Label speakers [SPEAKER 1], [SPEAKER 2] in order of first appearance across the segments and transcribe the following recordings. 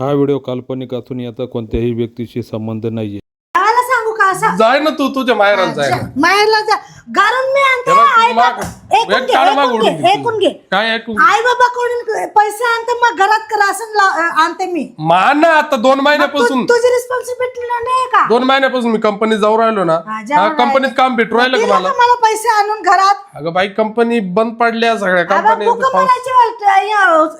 [SPEAKER 1] हा व्हिडिओ काल्पनिक असून याचा कोणत्याही व्यक्तीशी संबंध नाहीये.
[SPEAKER 2] सांगू का असं?
[SPEAKER 3] जाय ना तू तुझ्या माहेरात जाय ना.
[SPEAKER 2] माहेरला जा. घरून मी आणते
[SPEAKER 3] बघ, तू
[SPEAKER 2] आई
[SPEAKER 3] माग-
[SPEAKER 2] बाबा. ऐकून
[SPEAKER 3] एक
[SPEAKER 2] घे
[SPEAKER 3] टाळ माग
[SPEAKER 2] ऐकून
[SPEAKER 3] उडून
[SPEAKER 2] घे. ऐकून
[SPEAKER 3] काय ऐकू
[SPEAKER 2] आई बाबा कडून पैसे आणते मग घरात राशन ला- आणते मी.
[SPEAKER 3] मान ना आता दोन
[SPEAKER 2] तू-
[SPEAKER 3] महिन्यापासून.
[SPEAKER 2] तुझी रिस्पॉन्सिबिलिटी नाही का?
[SPEAKER 3] दोन महिन्यापासून मी कंपनीत जाऊ राहिलो ना.
[SPEAKER 2] हा,
[SPEAKER 3] हा, कंपनीत काम भेटू राहिलं का
[SPEAKER 2] दिलं
[SPEAKER 3] मला?
[SPEAKER 2] का मला पैसे आणून घरात?
[SPEAKER 3] अगं बाई कंपनी बंद पडल्या सगळ्या. कंपनी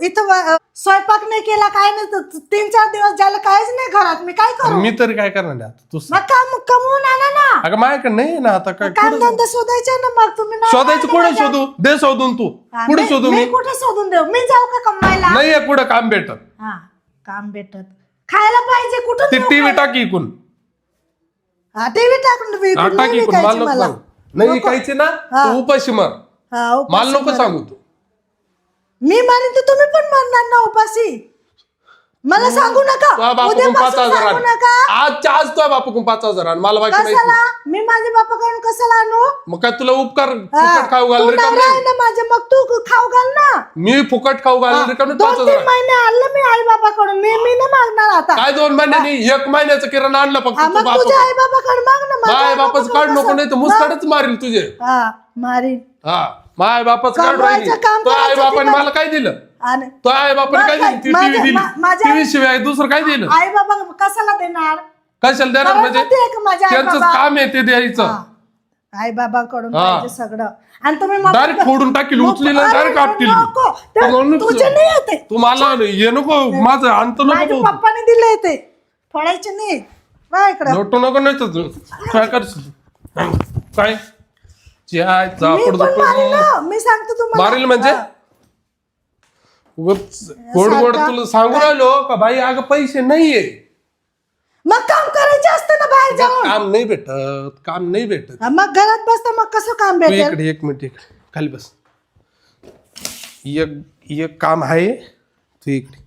[SPEAKER 2] इथं व- स्वयंपाक नाही केला काय नाही तर तीन चार दिवस झालं काहीच नाही घरात. मी काय करू?
[SPEAKER 3] मी तरी काय करणार आहे आता? तू सांग.
[SPEAKER 2] मग काम कमवून आणा ना.
[SPEAKER 3] अगं माझ्याकडे नाही ना आता. काय
[SPEAKER 2] काम धंदा शोधायचा ना मग. तुम्ही नवरा
[SPEAKER 3] शोधायचं कुठे. शोधू? दे शोधून तू.
[SPEAKER 2] हा,
[SPEAKER 3] कुठे
[SPEAKER 2] मी-
[SPEAKER 3] शोधू मी
[SPEAKER 2] मी? कुठे शोधून देऊ? मी जाऊ का कमवायला?
[SPEAKER 3] नाहीये कुठं काम भेटत.
[SPEAKER 2] हा काम भेटत. खायला पाहिजे कुठं
[SPEAKER 3] ती
[SPEAKER 2] देऊ
[SPEAKER 3] टीव्ही
[SPEAKER 2] खायला?
[SPEAKER 3] टाकी इकून.
[SPEAKER 2] हा टीव्ही टाकून
[SPEAKER 3] हा, टाकी
[SPEAKER 2] नाही
[SPEAKER 3] इकून. मला नको सांग. नाही विकायची ना
[SPEAKER 2] हा.
[SPEAKER 3] तू उपाशी मार.
[SPEAKER 2] उपाशी
[SPEAKER 3] मला नको. सांगू तू.
[SPEAKER 2] मी मारीन तर तुम्ही पण मारणार ना उपाशी. मला सांगू नका.
[SPEAKER 3] पाच
[SPEAKER 2] उद्यापासून
[SPEAKER 3] हजार
[SPEAKER 2] सांगू
[SPEAKER 3] आण.
[SPEAKER 2] नका.
[SPEAKER 3] आजच्या आज हजार आण. मला बाकी माहिती
[SPEAKER 2] कशाला?
[SPEAKER 3] नाही.
[SPEAKER 2] मी माझ्या बापाकडून कशाला आणू?
[SPEAKER 3] मग काय तुला उपकार
[SPEAKER 2] हा,
[SPEAKER 3] फुकट खाऊ घाल
[SPEAKER 2] तू
[SPEAKER 3] रिकाम
[SPEAKER 2] नवरा आहे
[SPEAKER 3] नाही
[SPEAKER 2] ना माझे मग तू खाऊ घाल ना.
[SPEAKER 3] मी फुकट खाऊ घाल रिकाम पाच
[SPEAKER 2] दोन
[SPEAKER 3] हजार.
[SPEAKER 2] तीन महिने आणलं मी आई बाबाकडून मी मी नाही मागणार आता.
[SPEAKER 3] काय दोन महिन्यांनी एक महिन्याचं किराणा आणलं फक्त
[SPEAKER 2] हा,
[SPEAKER 3] तू
[SPEAKER 2] मग तुझ्या
[SPEAKER 3] बाप
[SPEAKER 2] आई बाबाकडे माग ना माझ्या
[SPEAKER 3] बापाचं काढ नको
[SPEAKER 2] कसं-
[SPEAKER 3] नाही तर मुस्काडच मारील तुझे.
[SPEAKER 2] हा मारीन.
[SPEAKER 3] हा. माय बापाचं
[SPEAKER 2] कमवायचं काम
[SPEAKER 3] तो आई
[SPEAKER 2] करायचं
[SPEAKER 3] बापाने मला काय दिलं?
[SPEAKER 2] आणि
[SPEAKER 3] तो आई बापाने काय दिली? ती टीव्ही दिली
[SPEAKER 2] मा- माझ्या-
[SPEAKER 3] टीव्ही शिवाय दुसरं काय दिलं?
[SPEAKER 2] आई बाबा कशाला देणार?
[SPEAKER 3] कशाला देणार
[SPEAKER 2] मला
[SPEAKER 3] म्हणजे
[SPEAKER 2] माहिती आहे का
[SPEAKER 3] त्यांचं काम आहे ते द्यायचं.
[SPEAKER 2] हा. आई बाबाकडून
[SPEAKER 3] हा.
[SPEAKER 2] पाहिजे सगळं. आणि तुम्ही
[SPEAKER 3] डायरेक्ट फोडून टाकील
[SPEAKER 2] मग-
[SPEAKER 3] उचलील
[SPEAKER 2] अरे,
[SPEAKER 3] डायरेक्ट आपटील.
[SPEAKER 2] नको. ते तुझे नाही
[SPEAKER 3] तू मला ये नको. माझं अंत नको.
[SPEAKER 2] पप्पाने दिले ते. फोडायचे नाही. बा इकडं.
[SPEAKER 3] लोटू नको नाही तर तू. काय करशील? काय?
[SPEAKER 2] मी
[SPEAKER 3] झापड
[SPEAKER 2] पण ना. मी सांगतो तुम्हाला.
[SPEAKER 3] मारील म्हणजे?
[SPEAKER 2] हा.
[SPEAKER 3] उगाच गोड गोड तुला सांगू राहिलो का? भाई अगं पैसे नाहीये.
[SPEAKER 2] मग काम करायचे असतं ना बाहेर जाऊन.
[SPEAKER 3] काम नाही भेटत काम नाही भेटत.
[SPEAKER 2] हा, मग घरात बसता मग कसं काम
[SPEAKER 3] तू
[SPEAKER 2] भेटेल?
[SPEAKER 3] इकडे एक मिनिट इकडे. खाली बस. एक एक काम आहे तू इकडे.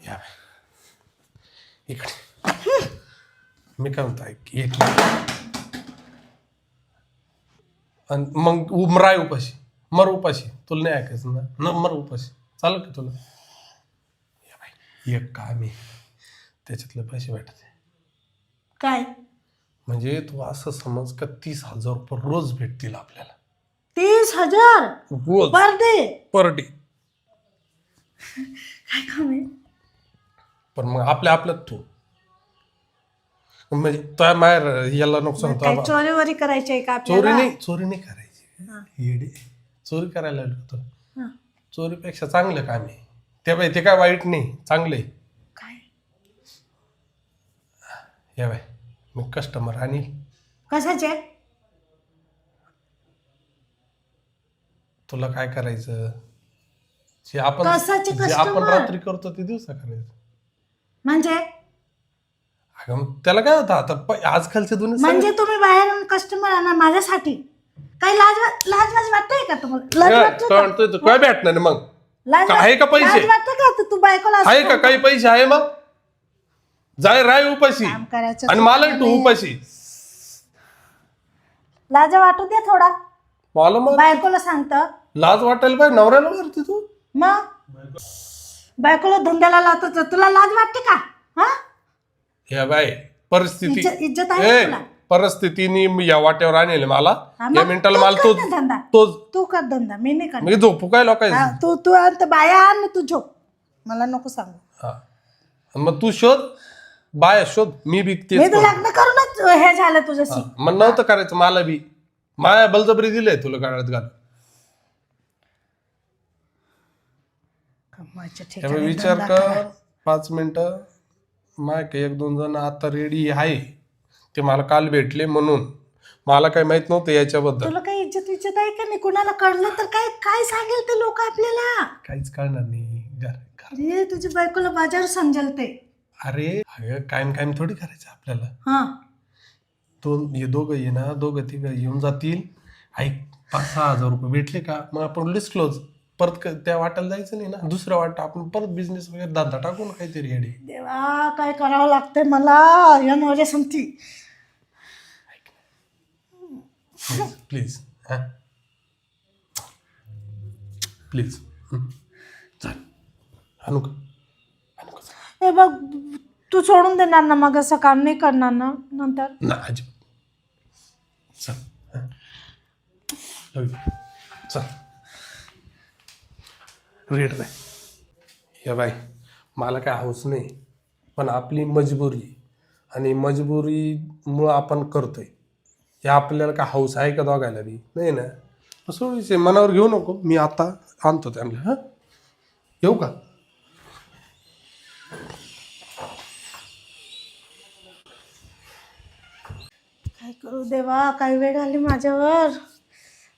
[SPEAKER 3] या. इकडे. मी काय म्हणतो ऐक एक मिनिट. आणि मग उमराय उपाशी मर उपाशी. तुला नाही ऐकायचं ना? न मर उपाशी. चालेल का तुला? या बाई एक काम आहे त्याच्यातले पैसे भेटत. आहे.
[SPEAKER 2] काय?
[SPEAKER 3] म्हणजे तू असं समज का तीस हजार रुपये रोज भेटतील आपल्याला.
[SPEAKER 2] तीस हजार?
[SPEAKER 3] रोज.
[SPEAKER 2] Per day?
[SPEAKER 3] Per day.
[SPEAKER 2] काय काम आहे?
[SPEAKER 3] पण मग आपल्या आपल्यात तू म्हणजे तुझ्या माहेर याला नको सांगतो
[SPEAKER 2] काय
[SPEAKER 3] आबा.
[SPEAKER 2] चोरी वरी करायची आहे का
[SPEAKER 3] चोरी
[SPEAKER 2] आपल्याला
[SPEAKER 3] नाही चोरी नाही करायची. येडे. चोरी करायला लागलो होतो.
[SPEAKER 2] हा.
[SPEAKER 3] चोरीपेक्षा चांगलं काम आहे. ते बाई ते काय वाईट नाही चांगलं आहे.
[SPEAKER 2] काय?
[SPEAKER 3] या बाय मी कस्टमर आणि
[SPEAKER 2] कशाचे?
[SPEAKER 3] तुला काय करायचं? जे आपण
[SPEAKER 2] कशाचे
[SPEAKER 3] जे आपण
[SPEAKER 2] customer?
[SPEAKER 3] रात्री करतो ते दिवसा करायचं.
[SPEAKER 2] म्हणजे?
[SPEAKER 3] त्याला काय होतं? आता प- आजकालचे दोन्ही
[SPEAKER 2] म्हणजे तुम्ही बाहेरून कस्टमर आणा माझ्यासाठी. काही लाज वा- लाज लाज वाटतंय का तुम्हाला? लाज वाटतं का?
[SPEAKER 3] कळतोय तू काय भेटणार आहे मग?
[SPEAKER 2] लाज
[SPEAKER 3] आहे का पैसे?
[SPEAKER 2] लाज वाटतं का? तू- तू बायकोला असं
[SPEAKER 3] आहे का काही पैसे? आहे मग? जाय राय उपाशी.
[SPEAKER 2] काम करायचं
[SPEAKER 3] आणि मला तू उपाशी.
[SPEAKER 2] लाज वाटू दे थोडा.
[SPEAKER 3] मला मग
[SPEAKER 2] बायकोला सांगत.
[SPEAKER 3] लाज वाटायला पाहिजे. नवऱ्याला मारते तू.
[SPEAKER 2] मग? बायकोला धंद्याला लावतो तर तुला लाज वाटते का? हा?
[SPEAKER 3] हे बाय परिस्थिती.
[SPEAKER 2] इज्जत इज्जत आहे
[SPEAKER 3] ए
[SPEAKER 2] का तुला
[SPEAKER 3] परिस्थितीने या वाट्यावर आणले मला.
[SPEAKER 2] हा, मग
[SPEAKER 3] या मिनिटाला मला
[SPEAKER 2] कर
[SPEAKER 3] तोच
[SPEAKER 2] ना धंदा.
[SPEAKER 3] तोच
[SPEAKER 2] तू कर धंदा मी नाही करणार.
[SPEAKER 3] मी झोपू काय लोकाय
[SPEAKER 2] हा, तू तू बाया आण तू झोप. मला नको सांगू.
[SPEAKER 3] हा. मग तू शोध. बाय शोध. मी बी तेच
[SPEAKER 2] तर. लग्न करूनच हे झालं तुझ्याशी.
[SPEAKER 3] मग नव्हतं करायचं मला बी. माया बलजबरी दिलंय तुला गाड्यात घाल
[SPEAKER 2] कमवायच्या
[SPEAKER 3] त्यामुळे
[SPEAKER 2] ठिकाणी
[SPEAKER 3] विचार
[SPEAKER 2] धंदा
[SPEAKER 3] कर.
[SPEAKER 2] करा.
[SPEAKER 3] पाच मिनिटं. माय का एक दोन जण आता रेडी आहे. ते मला काल भेटले म्हणून. मला काही माहीत नव्हतं याच्याबद्दल.
[SPEAKER 2] तुला काही इज्जत विज्जत आहे का नाही? कुणाला कळलं तर काय काय सांगेल ते लोक आपल्याला?
[SPEAKER 3] काहीच कळणार नाही. घर घर
[SPEAKER 2] अरे तुझ्या बायकोला बाजार समजेल ते.
[SPEAKER 3] अरे अगं कायम कायम थोडी करायचं आपल्याला.
[SPEAKER 2] हा.
[SPEAKER 3] दोन हे दोघं ये ना दोघं तिघं येऊन जातील. ऐक पाच सहा हजार रुपये भेटले का? मग आपण लिस्ट क्लोज परत क- त्या वाट्याला जायचं नाही ना. दुसऱ्या वाटा आपण परत बिझनेस वगैरे धंदा टाकू ना काहीतरी येडे.
[SPEAKER 2] देवा काय करावं लागतंय मला? या नवऱ्या समती
[SPEAKER 3] प्लीज हा. प्लीज चाल. आणू का? आणू का?
[SPEAKER 2] हे बघ तू सोडून देणार ना मग असं काम नाही करणार ना नंतर?
[SPEAKER 3] ना अजिबात. चल हं. लव यू. चल. रेड नाही. या बाय मला काय हौस नाही पण आपली मजबुरी आणि मजबुरीमुळं आपण करतोय. हे आपल्याला काय हौस आहे का दोघायला बी? नाही ना. असं विषय मनावर घेऊ नको. मी आता आणतो त्यांना हां? येऊ का?
[SPEAKER 2] काय करू देवा काही वेळ आली माझ्यावर.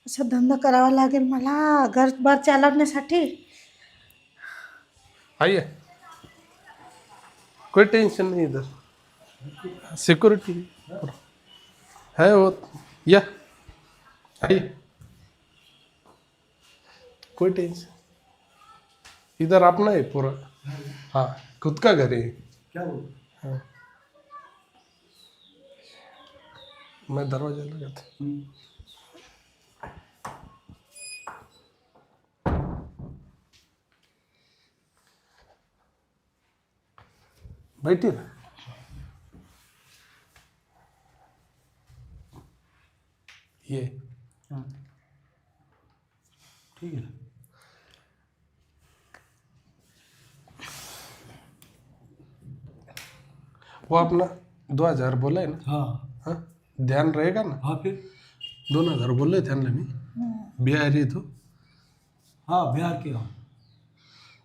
[SPEAKER 2] असा धंदा करावा लागेल मला घर बार चालवण्यासाठी.
[SPEAKER 3] आइए। कोई टेंशन नहीं इधर। सिक्योरिटी है वो। या। आइए। कोई टेंशन। इधर अपना है पूरा। हाँ खुद का घर है।
[SPEAKER 4] क्या
[SPEAKER 3] हाँ? मैं दरवाज़ा लगा था बैठिए ना ये।
[SPEAKER 4] हाँ। ठीक है
[SPEAKER 3] वो अपना दो हज़ार बोला है ना?
[SPEAKER 4] हाँ।
[SPEAKER 3] हाँ? ध्यान रहेगा ना?
[SPEAKER 4] हाँ फिर?
[SPEAKER 3] दोन हज़ार बोलले त्यांना मी। बिहारी तो?
[SPEAKER 4] हाँ बिहार के हम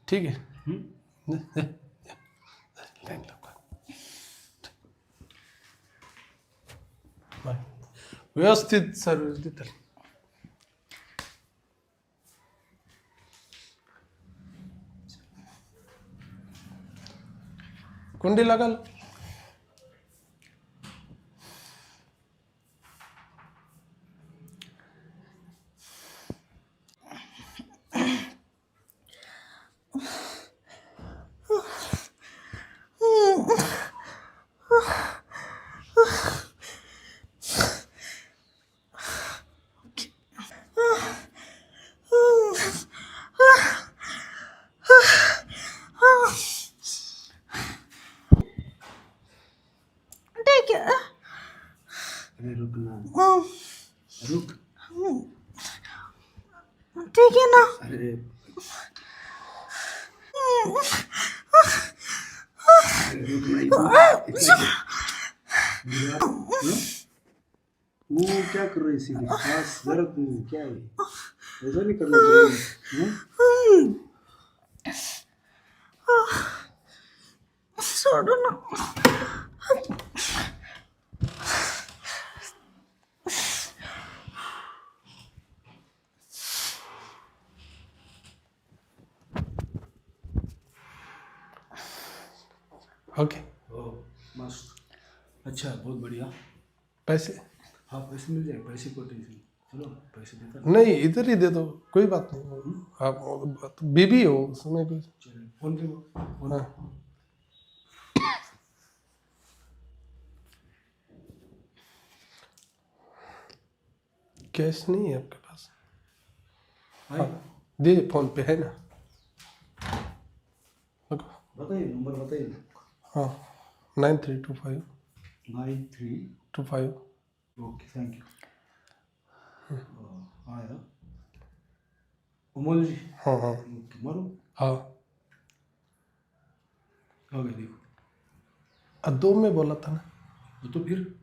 [SPEAKER 3] ठीक है।
[SPEAKER 4] हम्म?
[SPEAKER 3] लाईन लाव. व्यवस्थित सर्व्हिस देतात कुंडी लगाल
[SPEAKER 2] ठीक आहे
[SPEAKER 4] अरे रुक ना
[SPEAKER 2] हं,
[SPEAKER 4] रुक
[SPEAKER 2] ठीक आहे ना?
[SPEAKER 4] अरे. क्या कर रही सांस जरा तू क्या है? ऐसा नहीं करना चाहिए
[SPEAKER 3] ओके
[SPEAKER 4] मस्त। अच्छा बहुत बढ़िया।
[SPEAKER 3] पैसे?
[SPEAKER 4] हाँ पैसे मिल जाएँगे पैसे को टेंशन चलो पैसे देता
[SPEAKER 3] नहीं इधर ही दे दो कोई बात नहीं। आप बीबी हो उसमें
[SPEAKER 4] चलो फ़ोन पे फ़ोन
[SPEAKER 3] हाँ। कैश नहीं है आपके पास?
[SPEAKER 4] हाँ
[SPEAKER 3] दे फ़ोन पे है ना?
[SPEAKER 4] बताइए नंबर बताइए।
[SPEAKER 3] हाँ nine three two five
[SPEAKER 4] nine three
[SPEAKER 3] two five
[SPEAKER 4] okay thank you उमल जी?
[SPEAKER 3] हाँ हाँ।
[SPEAKER 4] मारो
[SPEAKER 3] हाँ।
[SPEAKER 4] हो गया देखो।
[SPEAKER 3] दो में बोला था ना।
[SPEAKER 4] तो फिर?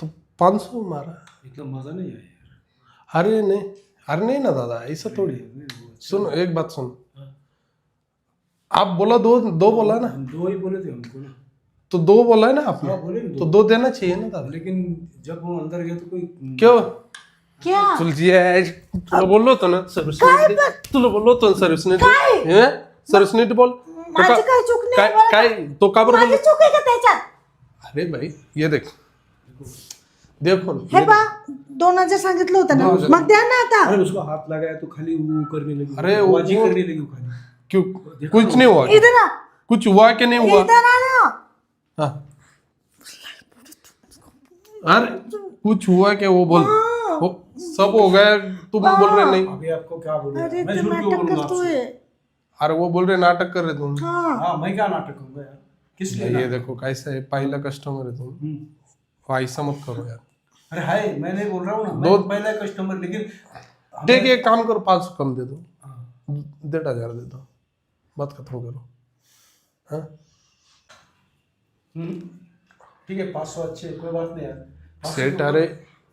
[SPEAKER 3] तो पाँच सौ मारा।
[SPEAKER 4] इतना मज़ा नहीं आया
[SPEAKER 3] अरे नहीं अरे नहीं ना दादा ऐसा थोड़ी।
[SPEAKER 4] अच्छा-
[SPEAKER 3] सुनो एक बात सुनो। आप बोला दो दो बोला ना?
[SPEAKER 4] दो ही बोले थे हमको ना।
[SPEAKER 3] तो दो बोला है ना
[SPEAKER 4] हाँ
[SPEAKER 3] आपने
[SPEAKER 4] बोले
[SPEAKER 3] तो
[SPEAKER 4] दो
[SPEAKER 3] देना चाहिए ना दादा
[SPEAKER 4] लेकिन जब वो अंदर गए तो कोई
[SPEAKER 3] क्यों?
[SPEAKER 2] क्या?
[SPEAKER 3] तुलजी आहे तुला बोललो होतो ना सर्व्हिस तुला बोललो होतो ना सर्व्हिस नीट सर्व्हिस नीट बोल। तो
[SPEAKER 2] माझी
[SPEAKER 3] का-
[SPEAKER 2] काही चूक नाही
[SPEAKER 3] काय
[SPEAKER 2] बरं
[SPEAKER 3] काय तो का बरं
[SPEAKER 2] माझी? चूक आहे का त्याच्यात
[SPEAKER 3] अरे भाई ये देख। देखो
[SPEAKER 2] हे बा दोन हज़ार सांगितलं होतं ना। मग द्या ना आता।
[SPEAKER 4] अरे उसको हाथ लगाया तो खाली वो करने लगी।
[SPEAKER 3] अरे वो-
[SPEAKER 4] ही करने लगी खाली।
[SPEAKER 3] क्यों? कुछ नहीं हुआ
[SPEAKER 2] इधर आ।
[SPEAKER 3] कुछ हुआ कि नहीं हुआ?
[SPEAKER 2] इधर आ ना
[SPEAKER 3] हाँ। अरे कुछ हुआ क्या? वो बोल। वो सब हो गया तुम बोल रहे नहीं।
[SPEAKER 4] अभी आपको क्या बोलूँ?
[SPEAKER 2] अरे
[SPEAKER 4] मैं झूठ क्यों
[SPEAKER 2] नाटक
[SPEAKER 4] बोलूँगा आपसे?
[SPEAKER 3] अरे वो बोल रहे नाटक कर रहे तुम।
[SPEAKER 2] हाँ।
[SPEAKER 4] हाँ मैं क्या नाटक करूँगा यार? किस लिए
[SPEAKER 3] ये देखो कैसा है पहला कस्टमर है तुम।
[SPEAKER 4] हम्म।
[SPEAKER 3] ऐसा मत करो यार।
[SPEAKER 4] अरे हाय मैं नहीं बोल रहा हूँ ना।
[SPEAKER 3] दो-
[SPEAKER 4] पहला कस्टमर लेकिन
[SPEAKER 3] देख एक काम करो पाँच सौ कम दे दो।
[SPEAKER 4] हाँ।
[SPEAKER 3] डेढ़ हज़ार दे दो। बात खत्म करो हाँ?
[SPEAKER 4] हम्म। ठीक है पाँच सौ अच्छे कोई बात नहीं यार। 500
[SPEAKER 3] सेठ
[SPEAKER 4] तो-
[SPEAKER 3] अरे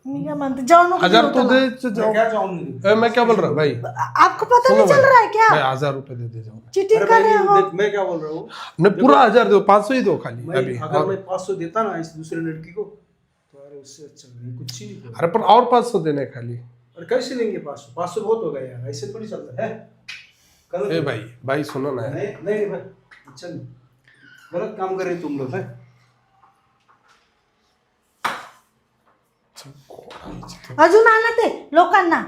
[SPEAKER 2] मी नको
[SPEAKER 3] हज़ार तो दे तो जाओ
[SPEAKER 4] क्या
[SPEAKER 3] ए, मैं क्या बोल रहा हूँ? भाई।
[SPEAKER 2] आपको पता नहीं चल रहा है क्या?
[SPEAKER 3] मैं हज़ार रुपए दे दे जाऊँ।
[SPEAKER 2] चीटिंग कर रहे हो?
[SPEAKER 4] मैं क्या बोल रहा हूँ?
[SPEAKER 3] नहीं पूरा हज़ार दो पाँच सौ ही दो खाली
[SPEAKER 4] मैं
[SPEAKER 3] अभी।
[SPEAKER 4] अगर मैं पाँच सौ देता ना इस दूसरे लड़की को तो अरे उससे अच्छा नहीं कुछ ही नहीं
[SPEAKER 3] अरे पर और पाँच सौ देने खाली।
[SPEAKER 4] अरे कैसे लेंगे पाँच सौ? पाँच सौ बहुत हो गया यार ऐसे थोड़ी चलता है। गलत
[SPEAKER 3] ए भाई भाई सुनो ना।
[SPEAKER 4] नहीं नहीं नहीं भाई अच्छा नहीं गलत काम कर रहे तुम लोग है
[SPEAKER 2] अजून आणा ते लोकांना.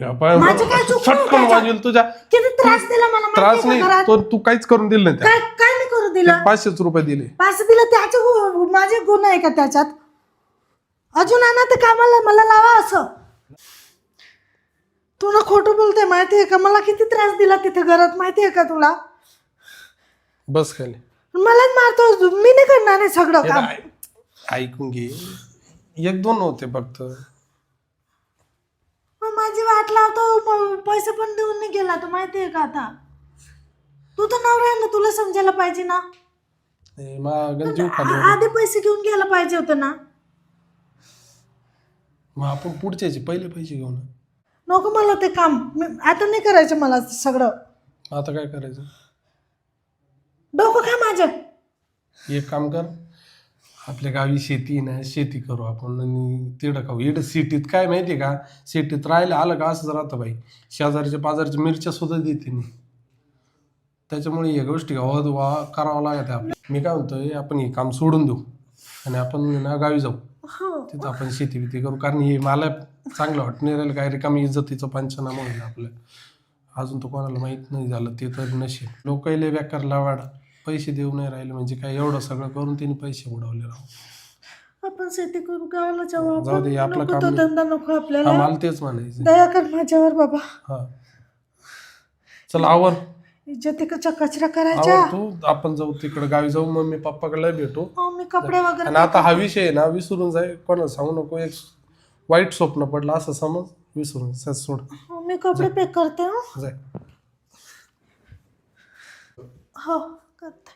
[SPEAKER 2] माझं काय चुकलं
[SPEAKER 3] चटकन
[SPEAKER 2] त्याच्यात?
[SPEAKER 3] वाजेल तुझ्या.
[SPEAKER 2] किती त्रास दिला मला
[SPEAKER 3] त्रास
[SPEAKER 2] माहितीये
[SPEAKER 3] नाही
[SPEAKER 2] घरात?
[SPEAKER 3] तो तू काहीच करून दिलं नाही
[SPEAKER 2] काय काय नाही करू दिलं?
[SPEAKER 3] पाचशेच रुपये दिले.
[SPEAKER 2] पाच दिलं त्याचे गु- माझे गुण आहे का त्याच्यात? अजून आणा ते कामाला मला लावा असं. तू ना खोटं बोलते माहितीये का? मला किती त्रास दिला तिथे घरात माहितीये का तुला?
[SPEAKER 3] बस खाली.
[SPEAKER 2] मलाच मारतो मी नाही करणार आहे सगळं काम.
[SPEAKER 3] ऐ- ऐकून घे. एक दोन होते फक्त.
[SPEAKER 2] मग माझी वाट लावतो मग पैसे पण देऊन नाही गेला तो माहितीये का आता? तू तर नवरा आहे ना तुला समजायला पाहिजे ना?
[SPEAKER 3] ए, मागं जीव खाली
[SPEAKER 2] आ- आधी पैसे घेऊन गेला पाहिजे होतं ना?
[SPEAKER 3] मग आपण पुढच्याचे पहिले पैसे घेऊ ना.
[SPEAKER 2] नको मला ते काम. मी- आता नाही करायचं मला सगळं.
[SPEAKER 3] आता काय करायचं?
[SPEAKER 2] डोकं खा माझं.
[SPEAKER 3] एक काम कर आपल्या गावी शेती आहे ना शेती करू आपण आणि तिकडं खाऊ. इकडं सिटीत काय माहिती आहे का? सिटीत राहिलं आलं का असंच राहतं बाई. शेजारच्या पाजारच्या मिरच्या सुद्धा देते नाही त्याच्यामुळे या गोष्टी गावात वा करावं लागत आपल्या मी काय म्हणतोय आपण हे काम सोडून देऊ आणि आपण ना गावी जाऊ.
[SPEAKER 2] हो.
[SPEAKER 3] तिथं आपण शेती बिती करू. कारण हे मला चांगलं वाटत. नाही राहिलं काय रिकामी इज्जतीचं पंचनामा होईल आपलं. अजून तर कोणाला माहीत नाही झालं. ते तर नशीब. लोकाईले बेकार लावाड. पैसे देऊ नाही राहिले म्हणजे काय? एवढं सगळं करून तिने पैसे उडवले राहू
[SPEAKER 2] आपण शेती करू गावाला जाऊ
[SPEAKER 3] जाऊ दे,
[SPEAKER 2] आपण
[SPEAKER 3] आपलं
[SPEAKER 2] नको
[SPEAKER 3] काम
[SPEAKER 2] तो. धंदा नको
[SPEAKER 3] हा
[SPEAKER 2] आपल्याला.
[SPEAKER 3] मला तेच म्हणायचं
[SPEAKER 2] दया कर माझ्यावर बाबा.
[SPEAKER 3] हा. चल आवर.
[SPEAKER 2] इज्जतीचा कचरा करायच्या
[SPEAKER 3] तू आपण जाऊ तिकडे गावी जाऊ मम्मी पप्पाकडे भेटू.
[SPEAKER 2] मी कपडे वगैरे
[SPEAKER 3] आणि आता हा विषय आहे ना विसरून जाय कोणाला सांगू नको एक वाईट स्वप्न पडलं असं समज विसरून जा, सोड.
[SPEAKER 2] मी कपडे पॅक करते हो?
[SPEAKER 3] जाय
[SPEAKER 2] हो करते.